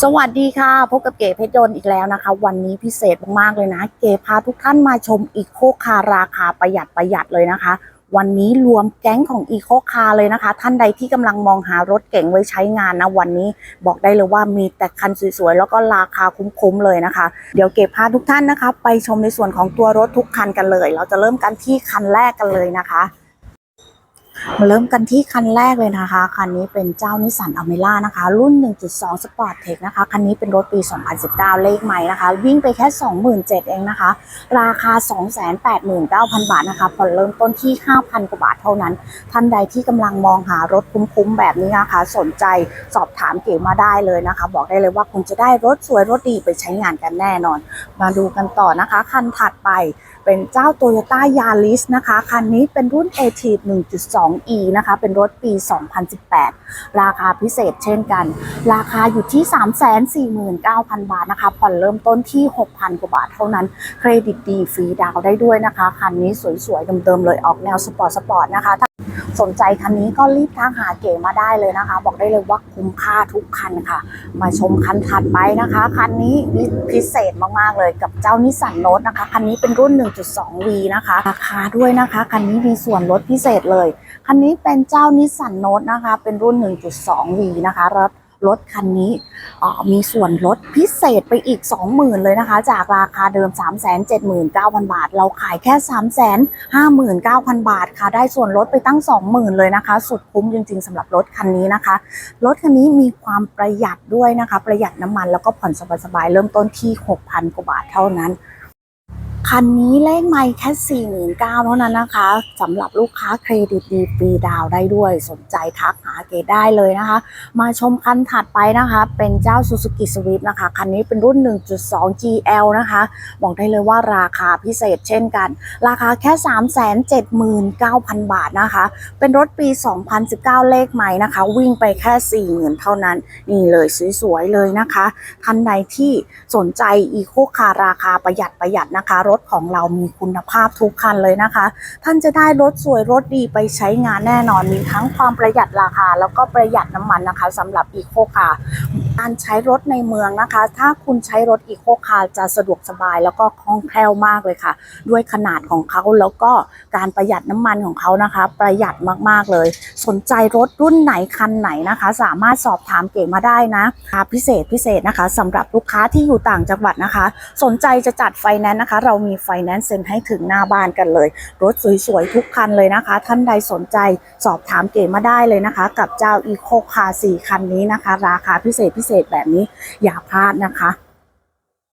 สวัสดีค่ะ พบกับเก๋เพชรยนต์อีกแล้วนะคะ วันนี้พิเศษมากๆเลยนะ เก๋พาทุกท่านมาชมอีโคคาราคาประหยัดประหยัดเลยนะคะ วันนี้รวมแก๊งของอีโคคาเลยนะคะ ท่านใดที่กำลังมองหารถเก๋งไว้ใช้งานนะ วันนี้บอกได้เลยว่ามีแต่คันสวยๆ แล้วก็ราคาคุ้มๆเลยนะคะ เดี๋ยวเก๋พาทุกท่านนะคะ ไปชมในส่วนของตัวรถทุกคันกันเลย เราจะเริ่มกันที่คันแรกกันเลยนะคะ มาเริ่มกันที่คันแรกเลยนะคะ คันนี้เป็นเจ้านิสสันอเมร่านะคะ รุ่น 1.2 Sport Tech นะคะ คันนี้เป็นรถปี 2019 เลขใหม่นะคะ วิ่งไปแค่ 27,000เองนะคะ ราคา 289,000 บาทนะคะผ่อนเริ่มต้นที่ 5,000 กว่าบาทเท่านั้น ท่านใดที่กำลังมองหารถคุ้มๆแบบนี้นะคะ สนใจสอบถามเก๋มาได้เลยนะคะ บอกได้เลยว่าคุณจะได้รถสวยรถดีไปใช้งานกันแน่นอน มาดูกันต่อนะคะ คันถัดไปเป็นเจ้า Toyota Yaris นะคะ คันนี้เป็นรุ่น a t 2e นะคะเป็นรถปี 2018 ราคาพิเศษเช่นกัน ราคาอยู่ที่ 349,000 บาทนะคะ ผ่อนเริ่มต้นที่ 6,000 กว่าบาทเท่านั้น เครดิตดีฟรีดาวได้ด้วยนะคะ คันนี้สวยๆเดิมๆเลยออกแนวสปอร์ตสปอร์ตนะคะ สนใจคันนี้ก็รีบทักหาเก๋มาได้เลยนะคะ บอกได้เลยว่าคุ้มค่าทุกคันค่ะ มาชมคันถัดไปนะคะ คันนี้พิเศษมากๆเลยกับเจ้านิสสันโนตนะคะ คันนี้เป็นรุ่น 1.2V นะคะ ราคาด้วยนะคะ คันนี้มีส่วนลดพิเศษเลย คันนี้เป็นเจ้านิสสันโนตนะคะ เป็นรุ่น 1.2V นะคะรถ รถคันนี้มีส่วนลดพิเศษไปอีก 20,000 เลยนะคะ จากราคาเดิม 379,000 บาท เราขายแค่ 359,000 บาทค่ะ ได้ส่วนลดไปตั้ง 20,000 เลยนะคะ สุดคุ้มจริงๆสำหรับรถคันนี้นะคะ รถคันนี้มีความประหยัดด้วยนะคะ ประหยัดน้ำมันแล้วก็ผ่อนสบายๆ เริ่มต้นที่ 6,000 กว่าบาทเท่านั้น คันนี้เลขไม่แค่ 49,000เท่านั้นนะคะสำหรับลูกค้าเครดิตดีฟรีดาวได้ด้วย สนใจทักหาเกดได้เลยนะคะ มาชมคันถัดไปนะคะ เป็นเจ้า Suzuki Swift นะคะ คันนี้เป็นรุ่น 1.2 GL นะคะ บอกได้เลยว่าราคาพิเศษเช่นกัน ราคาแค่ 379,000 บาทนะคะ เป็นรถปี 2019 เลขใหม่นะคะ วิ่งไปแค่ 40,000 เท่านั้น นี่เลยสวยๆเลยนะคะท่านใดที่สนใจอีโคคาราคาประหยัดประหยัดนะคะรถของเรามีคุณภาพทุกคันเลยนะคะ ท่านจะได้รถสวยรถดีไปใช้งานแน่นอนมีทั้งความประหยัดราคา แล้วก็ประหยัดน้ำมันนะคะสำหรับอีโคคาการใช้รถในเมืองนะคะ ถ้าคุณใช้รถอีโคคาจะสะดวกสบายแล้วก็คล่องแคล่วมากเลยค่ะ ด้วยขนาดของเขาแล้วก็การประหยัดน้ำมันของเขานะคะ ประหยัดมากๆเลย สนใจรถรุ่นไหนคันไหนนะคะ สามารถสอบถามเก๋มาได้นะค่ะพิเศษพิเศษนะคะสำหรับลูกค้าที่อยู่ต่างจังหวัดนะคะ สนใจจะจัดไฟแนนซ์นะคะ เรามีมีไฟแนนซ์เซ็นให้ถึงหน้าบ้านกันเลย รถสวยๆ ทุกคันเลยนะคะ ท่านใดสนใจสอบถามเก๋มาได้เลยนะคะ กับเจ้าอีโคคาร์4คันนี้นะคะ ราคาพิเศษพิเศษแบบนี้อย่าพลาดนะคะ